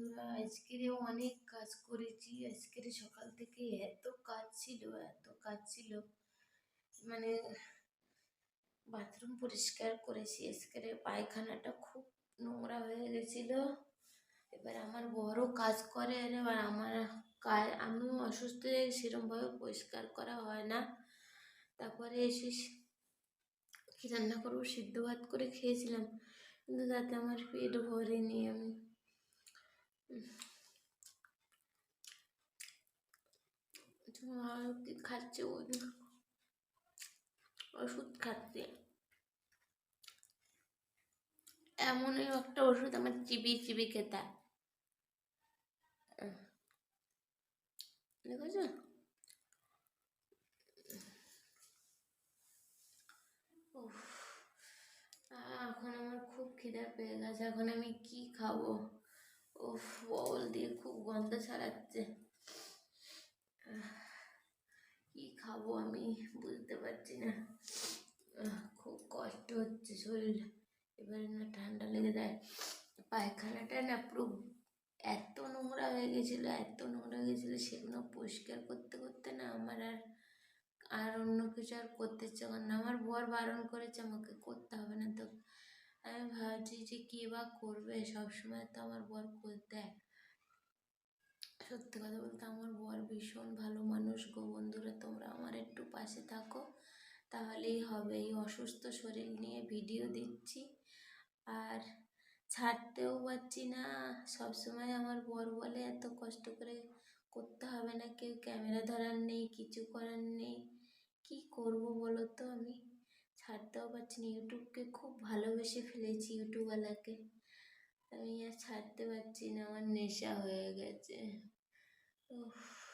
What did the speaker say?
বন্ধুরা, আজকেরও অনেক কাজ করেছি। আজকের সকাল থেকে এত কাজ ছিল, এত কাজ ছিল। মানে বাথরুম পরিষ্কার করেছি। আজকের পায়খানাটা খুব নোংরা হয়ে গেছিল। এবার আমার বড় কাজ করে এবার আমার কাজ আমিও অসুস্থ হয়ে সেরকমভাবে পরিষ্কার করা হয় না। তারপরে এসে কী রান্না করব, সিদ্ধ ভাত করে খেয়েছিলাম। কিন্তু তাতে আমার পেট ভরেনি, আমি কি খাচ্ছে ওষুধ খাচ্ছে। এমনই একটা ওষুধ আমার চিবি চিবি খেতে। দেখেছ? এখন আমার খুব খিদে পেয়ে গেছে। এখন আমি কি খাব? উফ বল দিয়ে খুব গন্ধ ছাড়াচ্ছে। কি খাব আমি বুঝতে পারছি না। খুব কষ্ট হচ্ছে শরীর। এবারে না ঠান্ডা লেগে যায়। পায়খানাটা না পুরো এত নোংরা হয়ে গেছিল, এত নোংরা হয়ে গেছিল, সেগুলো পরিষ্কার করতে করতে না আমার আর আর অন্য কিছু আর করতে ইচ্ছে না। আমার বর বারণ করেছে, আমাকে করতে হবে না। ভাবছি যে কী বা করবে, সবসময় তো আমার বর দেয় সত্যি কথা বলতে আমার বর ভীষণ ভালো মানুষ গো বন্ধুরা, তোমরা আমার একটু পাশে থাকো, তাহলেই হবে। এই অসুস্থ শরীর নিয়ে ভিডিও দিচ্ছি। আর ছাড়তেও পারছি না। সবসময় আমার বর বলে এত কষ্ট করে করতে হবে না, কেউ ক্যামেরা ধরার নেই, কিছু করার নেই। কী করব বলো তো? ছাড়তেও পারছি না ইউটিউবকে খুব ভালোবেসে ফেলেছি ইউটিউবওয়ালাকে। আমি আর ছাড়তে পারছি না, আমার নেশা হয়ে গেছে। উফ।